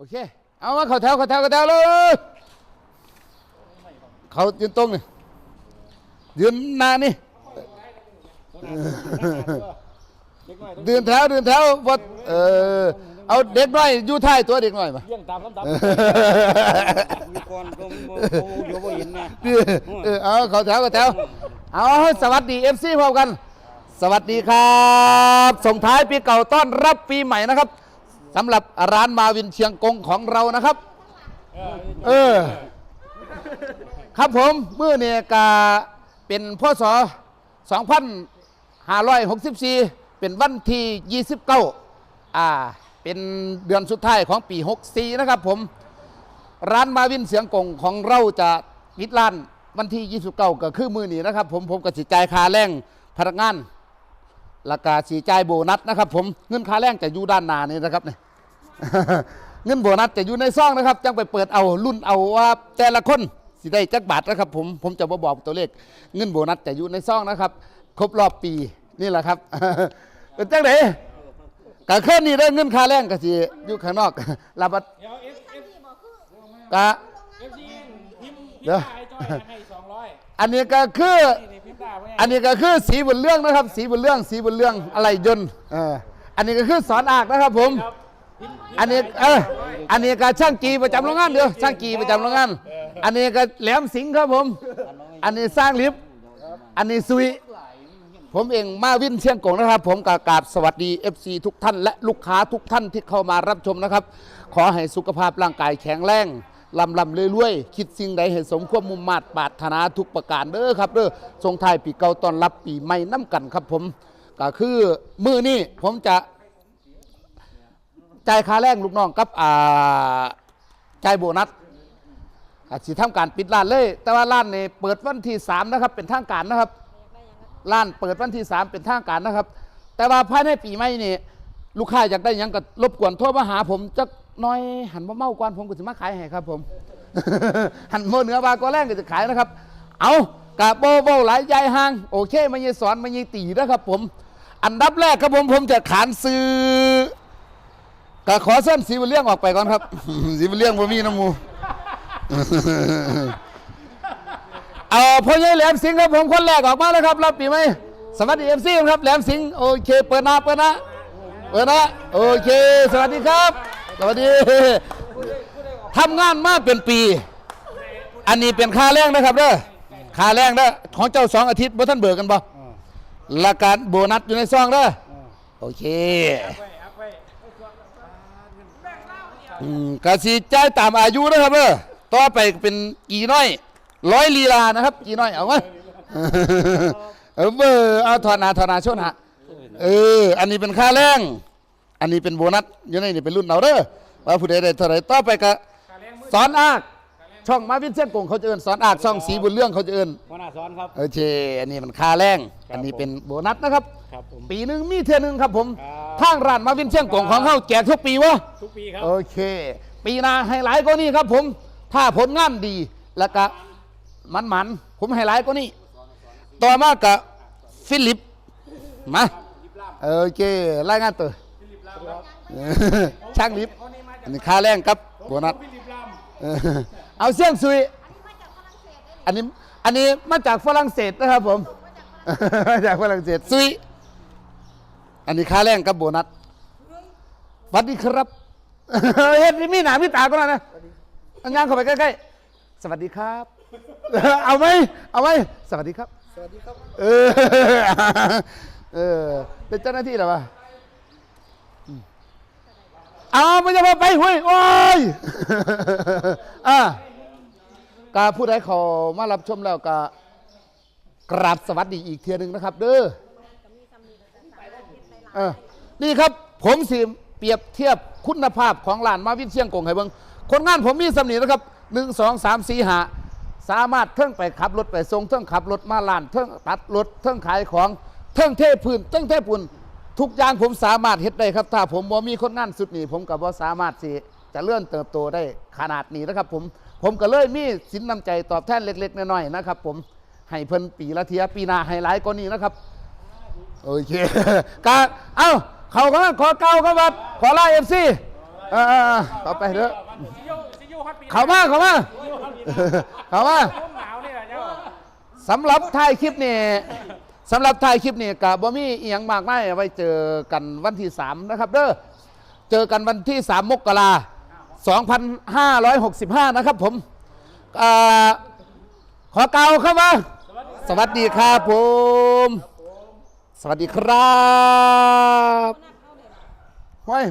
โอเค เอามาเข้าแถวเข้าแถวเข้าแถวเลยเขายืนตรงนี่ยืนหน้านี่เดินแถวเดินแถวบดเออเอาเด็กน้อยอยู่ท้ายตัวเด็กน้อยมาเรื่องตามลำดับมีก่อนก็บ่บ่อยู่บ่เห็นนะเออเอาเขาแถวเขาแถวเอาสวัสดีเอฟซีพร้อมกัน สวัสดีครับ ส่งท้ายปีเก่าต้อนรับปีใหม่นะครับ สำหรับร้านมาวินเชียงกงของเรานะครับ เออ ครับผมเมื่อเนี่ยกาเป็นพศ2564 เป็นวันที่ 29 อ่า เป็นเดือนสุดท้ายของปี 64 นะครับผม ร้านมาวินเสียงกงของเราจะปิดร้านวันที่ 29 ก็คือมือนี้นะครับผมผมก็สิจ่ายค่าแรงพนักงาน ราคาสีจ่ายโบนัสนะครับ ผมเงินค่าแรงจะอยู่ด้านหน้านี่นะครับเนี่ยเงินโบนัสจะอยู่ในซองนะครับจังไปเปิดเอารุ่นเอาว่าแต่ละคนสิได้จักบาทนะครับผมผมจะบ่บอกตัวเลข เงินโบนัสจะอยู่ในซองนะครับ ครบรอบปีนี่แหละครับเป็นจังไหนกะเคลื่อนนี่ได้เงินค่าแรงก็สิอยู่ข้างนอกลาบัดเดี๋ยวเอฟเอฟกะเอฟซีพิมพ์พิมเดี๋ยวพ์ได้จอยให้สองร้อยอันนี้ก็คือนี่พิมพ์ได้ไว้ อันนี้ก็คือสีบนเรื่องนะครับ สีบนเรื่อง สีบนเรื่องอะไรยนต์เอออันนี้ก็คือสอนอากนะครับผมครับพิมพ์พิมพ์อันนี้เอออันนี้ก็ช่างกีประจำโรงงานเดียวช่างกีประจำโรงงาน อันนี้ก็แหลมสิงห์ครับผม อันนี้สร้างลิฟต์อันนี้ซุยผมเองมาวินเชียงกงนะครับ ผมกากราบสวัสดี FC ทุกท่านและลูกค้าทุกท่านที่เข้ามารับชมนะครับ ขอให้สุขภาพร่างกายแข็งแรง ลำลำเรื่อยๆ คิดสิ่งใดให้สมความมุ่งมา่ปรารถนาทุกประการเด้อครับเด้อทรงไทายปีเก่าตอนรับปีใหม่น้ำกันครับผมก็คือมือนี้ผมจะจ่ายค่าแรงลูกน้องกับอ่าจ่ายโบนัสอาจสิทำการปิดร้านเลย แต่ว่าร้านนี่เปิดวันที่3นะครับ เป็นทางการนะครับร้านเปิดวันที่3เป็นทางการนะครับ แต่ว่าภายในปีใหม่นี่ลูกค้าอยากได้หยังก็รบกวนโทรมาหาผมจัก น้อยหันมาเมากวนผมก็จะมาขายให้ครับ ผม หันโมเหนือบากวาแรงก็จะขายนะครับ เอากะโบโบหลายยายห่างโอเคมายสอนมายตีนะครับผม อันดับแรกครับผมผมจะขานซื้อก็ขอเส้นสีบุญเลี้ยงออกไปก่อนครับ สีบุญเลี้ยงบ่มีน้ำมูเอาพ่อใหญ่แหลมสิงครับผมคนแรกออกมาแล้วครับรับปีไหมสวัสดีเอฟซีครับแหลมสิงโอเคเปิดหน้าเปิดหน้าเปิดหน้าโอเค สวัสดีครับ สวัสดีทำงานมาเป็นปี อันนี้เป็นค่าแรงนะครับเด้อค่าแรงเด้อของเจ้าสองอาทิตย์บ่ท่านเบิกกันบ่และการโบนัสอยู่ในซองเด้อโอเคไว้อัพไว้อืมกสิจ่ายตามอายุนะครับเออต่อไปเป็นกี่น้อย ร้อยลีลานะครับ กี่น้อยเอาไหมเออเบอร์เอาถอดหนาถอดหนาช่วงหนาเออ อันนี้เป็นค่าแรง อันนี้เป็นโบนัสอยู่ในนี่เป็นรุ่นเอาเด้อว่าผู้ใดได้เท่าไหรต่อไปก็สอนอากช่องมาวินเส้นกงเขาจะเอินสอนอากช่องสีบุญเรื่องเขาจะเอินหัวหน้าสอนครับโอเคอันนี้มันค่าแรง อันนี้เป็นโบนัสนะครับ ครับผมปีหนึ่งมีเท่านึงครับผมครับทางร้านมาวินเชียงกงของเขาแจกทุกปีวะทุกปีครับโอเค ปีหน้าให้หลายกว่านี้ครับ ผม ถ้าผลงานดีแล้วก็มันมันๆผมให้หลายกว่านี้ต่อมากับฟิลิปมาโอเครายงานตัว ช่างลิฟต์อันนี้ค่าแรงครับโบนัสเออเอาเสี่ยงซุย อันนี้อันนี้มาจากฝรั่งเศสนะครับผมมาจากฝรั่งเศสซุย อันนี้ค่าแรงกับโบนัสสวัสดีครับเฮ็ดมีหนามีตาก็แล้วนะอันย่างเข้าไปใกล้ๆ สวัสดีครับ เอาไหมเอาไหมสวัสดีครับ สวัสดีครับ เออ เออ เป็นเจ้าหน้าที่เหรอวะอืม เอาไม่จะมาไปหุยโอ้ยอะกาผู้ใดเขามารับชมแล้วก็กราบสวัสดีอีกเทียหนึ่งนะครับ เด้อเออนี่ครับ ผมสิเปรียบเทียบคุณภาพของร้านมาวินเชียงกงให้เบิงคนงานผมมีสำนีนะครับหนึ่งสองสามสี่หาสามารถเทิงไปขับรถไปส่งเทิงขับรถมาร้านเทิงตัดรถเทิงขายของเทิงเทพื้นเทิงเทปูน ทุกอย่างผมสามารถเฮ็ดได้ครับ ถ้าผมบ่มีคนงานสุดนี้ ผมก็บ่สามารถสิจะเลื่อนเติบโตได้ขนาดนี้นะครับ ผมผมก็เลยมีสินน้ำใจตอบแทนเล็กๆน้อยๆนะครับ ผมให้เพิ่นปีละเทียปีหน้าให้หลายกว่านี้นะครับโอเคการเอ้าเขาก็ขอเก้าครับบัดขอไล่เอฟซีเออๆต่อไปเด้อซิยูซิยูฮอตปีเข้ามาเข้ามาซิยูฮอตปีเข้ามาต้นหนาวนี่แหละเจ้าสำหรับท้ายคลิปนี่ สำหรับท้ายคลิปนี่กับบ่มีเอียงมากมายไว้เจอกันวันที่3นะครับเด้อเจอกันวันที่3มกรา2565 นะครับผมอขอเกล่าวเข้ามา สวัสดีครับผม สวัสดีครับห้ย